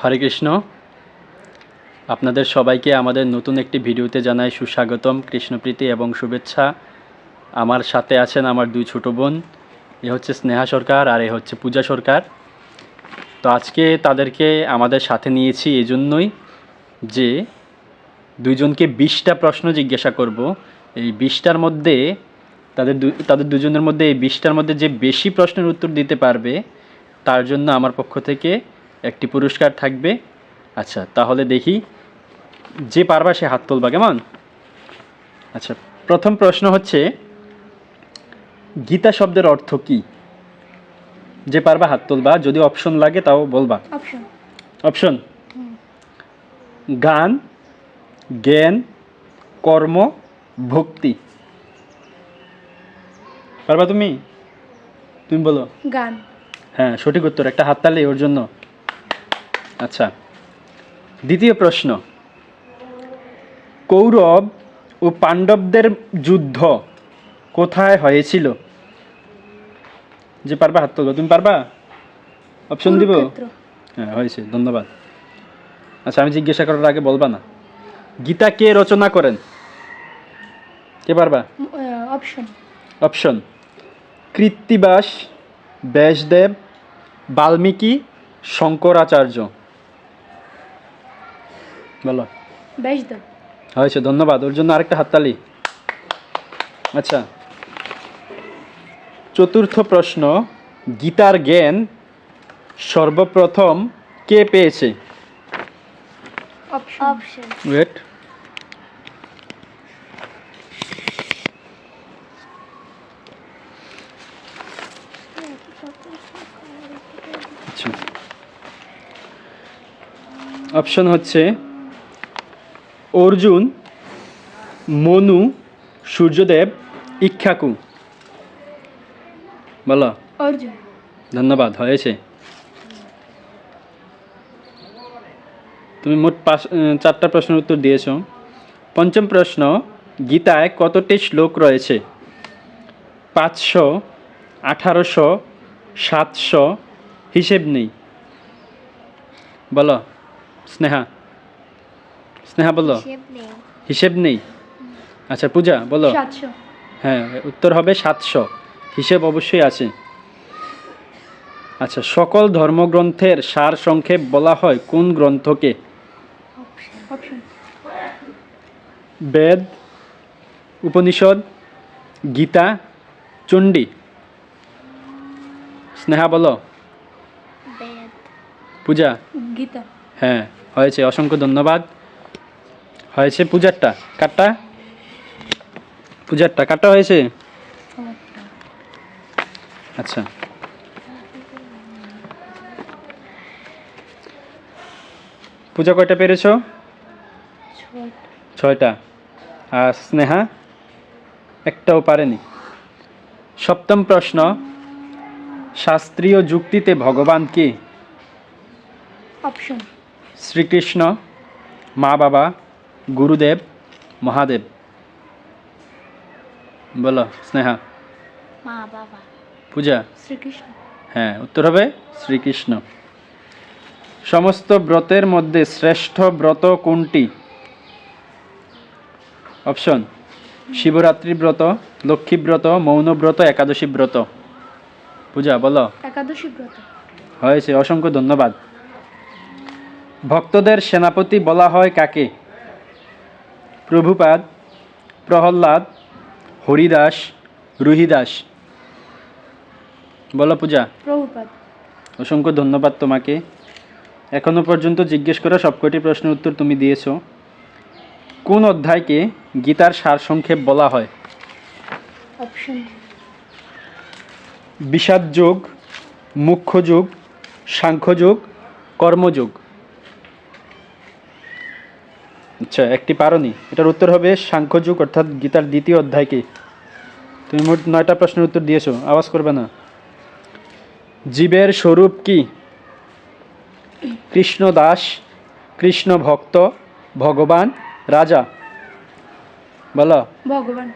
হরে কৃষ্ণ। আপনাদের সবাইকে আমাদের নতুন একটি ভিডিওতে জানাই সুস্বাগতম, কৃষ্ণপ্রীতি এবং শুভেচ্ছা। আমার সাথে আছেন আমার দুই ছোট বোন, এ হচ্ছে স্নেহা সরকার আর এ হচ্ছে পূজা সরকার। তো আজকে তাদেরকে আমাদের সাথে নিয়েছি এই জন্যই যে দুইজনকে বিশটা প্রশ্ন জিজ্ঞাসা করব। এই বিশটার মধ্যে তাদের তাদের দুজনের মধ্যে এই বিশটার মধ্যে যে বেশি প্রশ্নের উত্তর দিতে পারবে, তার জন্য আমার পক্ষ থেকে একটি পুরস্কার থাকবে। আচ্ছা তাহলে দেখি যে পারবা সে হাত তুলবা কেমন? আচ্ছা প্রথম প্রশ্ন হচ্ছে গীতা শব্দের অর্থ কি? যে পারবা হাত তুলবা যদি অপশন লাগে তাও বলবা। অপশন অপশন গান জ্ঞান কর্ম ভক্তি। পারবা তুমি? তুমি বলো। গান। হ্যাঁ সঠিক উত্তর একটা হাততালি ওর জন্য। আচ্ছা দ্বিতীয় প্রশ্ন। কৌরব ও পাণ্ডবদের যুদ্ধ কোথায় হয়েছিল? যে পারবা হাত তোলো। তুমি পারবা? অপশন দিব? হ্যাঁ হয়েছে। ধন্যবাদ। আচ্ছা আমি জিজ্ঞাসা করার আগে বলবা না। গীতা কে রচনা করেন? কে পারবা? Option option Krittibas Vyasdev Valmiki Shankaracharya. বলো। বেশ দাও। হয়েছে ধন্যবাদ। ওর জন্য আরেকটা হাততালি। আচ্ছা। চতুর্থ প্রশ্ন গীতার জ্ঞান সর্বপ্রথম কে পেয়েছে? অপশন অপশন ওয়েট আচ্ছা। অপশন হচ্ছে অর্জুন মনু সূর্যদেব ইক্ষাকু। বলো। অর্জুন। ধন্যবাদ হয়েছে। তুমি মোট পাঁচ চারটা প্রশ্নের উত্তর দিয়েছ। পঞ্চম প্রশ্ন গীতায় কতটি শ্লোক রয়েছে? পাঁচশো আঠারোশো সাতশো হিসেব নেই। বলো স্নেহা। স্নেহা বলো। হিসেব নেই। আচ্ছা পূজা বলো। হ্যাঁ উত্তর হবে সাতশো। হিসেব অবশ্যই আছে। আচ্ছা সকল ধর্মগ্রন্থের সার সংক্ষেপ বলা হয় কোন গ্রন্থকে? বেদ উপনিষদ গীতা চণ্ডী। স্নেহা বলো। পূজা। গীতা। হ্যাঁ হয়েছে। অসংখ্য ধন্যবাদ। হয়েছে পূজারটা। কাটটা? পূজারটা কাটটা হয়েছে? আচ্ছা। পূজা কয়টা পেরেছ? ছয়টা। আর স্নেহা? একটাও পারেনি। সপ্তম প্রশ্ন শাস্ত্রীয় যুক্তিতে ভগবান কে? অপশন। শ্রীকৃষ্ণ মা বাবা গুরুদেব মহাদেব বলো স্নেহা মা বাবা পূজা শ্রীকৃষ্ণ হ্যাঁ উত্তর হবে শ্রীকৃষ্ণ। সমস্ত ব্রতের মধ্যে শ্রেষ্ঠ ব্রত কোনটি? অপশন শিবরাত্রি ব্রত লক্ষ্মী ব্রত মৌন ব্রত একাদশী ব্রত। পূজা বলো। একাদশী ব্রত। হয়েছে অসংখ্য ধন্যবাদ। ভক্তদের সেনাপতি বলা হয় কাকে? প্রভুপাদ প্রহ্লাদ হরিদাস রুহিদাস। বলো পূজা। প্রভুপাদ। অসংখ্য ধন্যবাদ তোমাকে। এখনও পর্যন্ত জিজ্ঞেস করা সবকটি প্রশ্নের উত্তর তুমি দিয়েছ। কোন অধ্যায়কে গীতার সারসংক্ষেপ বলা হয়? অপশন বিষাদ যোগ মুখ্য যোগ সাংখ্যযোগ কর্মযোগ। আচ্ছা একটি পারনি এটার উত্তর হবে সাংখ্যযোগ অর্থাৎ গীতার দ্বিতীয় অধ্যায়কে তুমি মোট নয়টা প্রশ্নের উত্তর দিয়েছ আওয়াজ করবে না। জীবের স্বরূপ কি? কৃষ্ণ দাস কৃষ্ণ ভক্ত ভগবান রাজা। বলো। ভগবান।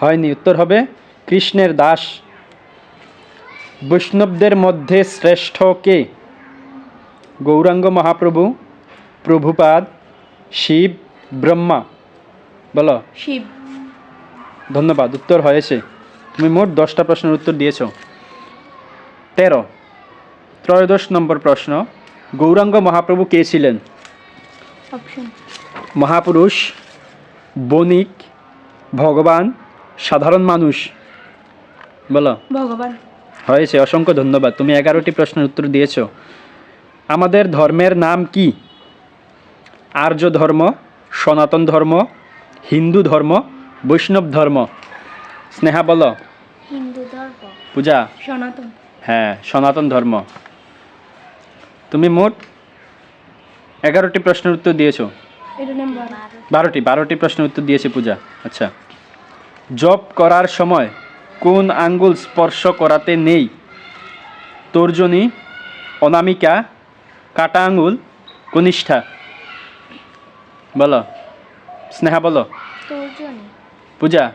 হয়নি উত্তর হবে কৃষ্ণের দাস। বৈষ্ণবদের মধ্যে শ্রেষ্ঠ কে? গৌরাঙ্গ মহাপ্রভু প্রভুপাদ শিব ব্রহ্মা। বলো। শিব। ধন্যবাদ উত্তর হয়েছে। তুমি মোট দশটা প্রশ্নের উত্তর দিয়েছ। তেরো। ত্রয়োদশ নম্বর প্রশ্ন গৌরাঙ্গ মহাপ্রভু কে ছিলেন? মহাপুরুষ বণিক ভগবান সাধারণ মানুষ। বলো। ভগবান। হয়েছে অসংখ্য ধন্যবাদ। তুমি এগারোটি প্রশ্নের উত্তর দিয়েছ। আমাদের ধর্মের নাম কি? আর্য ধর্ম সনাতন ধর্ম হিন্দু ধর্ম বৈষ্ণব ধর্ম। স্নেহা বলো। হিন্দু ধর্ম। পূজা। সনাতন। হ্যাঁ সনাতন ধর্ম। তুমি মোট এগারোটি প্রশ্নের উত্তর দিয়েছ। বারোটি বারোটি প্রশ্নের উত্তর দিয়েছে পূজা। আচ্ছা। জব করার সময় কোন আঙ্গুল স্পর্শ করাতে নেই? তর্জনী অনামিকা কাটা আঙ্গুল কনিষ্ঠা। বলো। স্নেহা বলো। পূজা।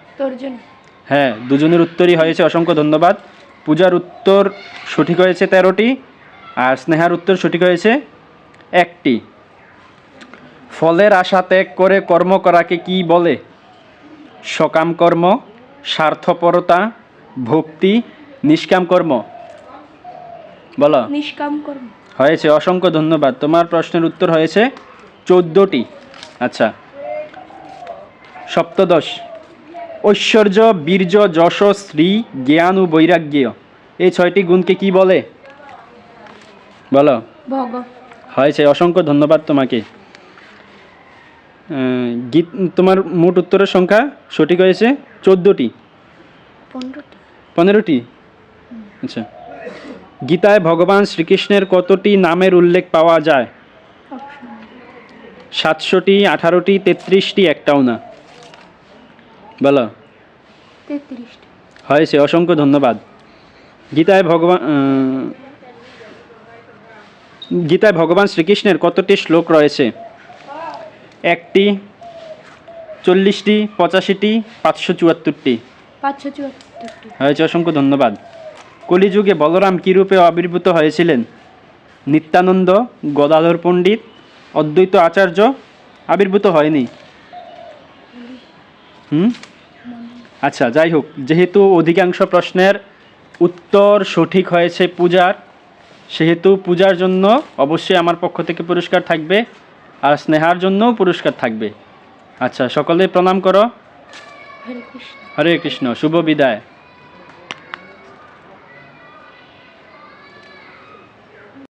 হ্যাঁ দুজনের উত্তরই হয়েছে অসংখ্য ধন্যবাদ। পূজার উত্তর সঠিক হয়েছে তেরোটি আর স্নেহার উত্তর সঠিক হয়েছে একটি। ফলের আশা ত্যাগ করে কর্ম করাকে কি বলে? সকাম কর্ম স্বার্থপরতা ভক্তি নিষ্কাম কর্ম। বলো। নিষ্কাম কর্ম। হয়েছে অসংখ্য ধন্যবাদ। তোমার প্রশ্নের উত্তর হয়েছে চোদ্দোটি। সপ্তদশ। ঐশ্বর্য বীর্য যশ শ্রী জ্ঞান ও বৈরাগ্য। এই ছয়টি গুণকে কি বলে? বলো। হয়েছে অসংখ্য ধন্যবাদ তোমাকে। গীত তোমার মোট উত্তরের সংখ্যা সঠিক হয়েছে? চোদ্দটি। পনেরোটি। আচ্ছা। গীতায় ভগবান শ্রীকৃষ্ণের কতটি নামের উল্লেখ পাওয়া যায়? সাতশোটি আঠারোটি তেত্রিশটি একটাও না। বলো। হয়েছে অসংখ্য ধন্যবাদ। গীতায় ভগবান গীতায় ভগবান শ্রীকৃষ্ণের কতটি শ্লোক রয়েছে? একটি চল্লিশটি পঁচাশিটি পাঁচশো চুয়াত্তরটি। হয়েছে অসংখ্য ধন্যবাদ। কলিযুগে বলরাম কী রূপে আবির্ভূত হয়েছিলেন? নিত্যানন্দ গদাধর পণ্ডিত অদ্বৈত আচার্য আবির্ভূত হয়নি। হুম? আচ্ছা যাই হোক যেহেতু অধিকাংশ প্রশ্নের উত্তর সঠিক হয়েছে পূজার সেহেতু পূজার জন্য অবশ্যই আমার পক্ষ থেকে পুরস্কার থাকবে আর স্নেহার জন্যও পুরস্কার থাকবে। আচ্ছা সকলে প্রণাম করো। হরে কৃষ্ণ। হরে কৃষ্ণ শুভ বিদায়।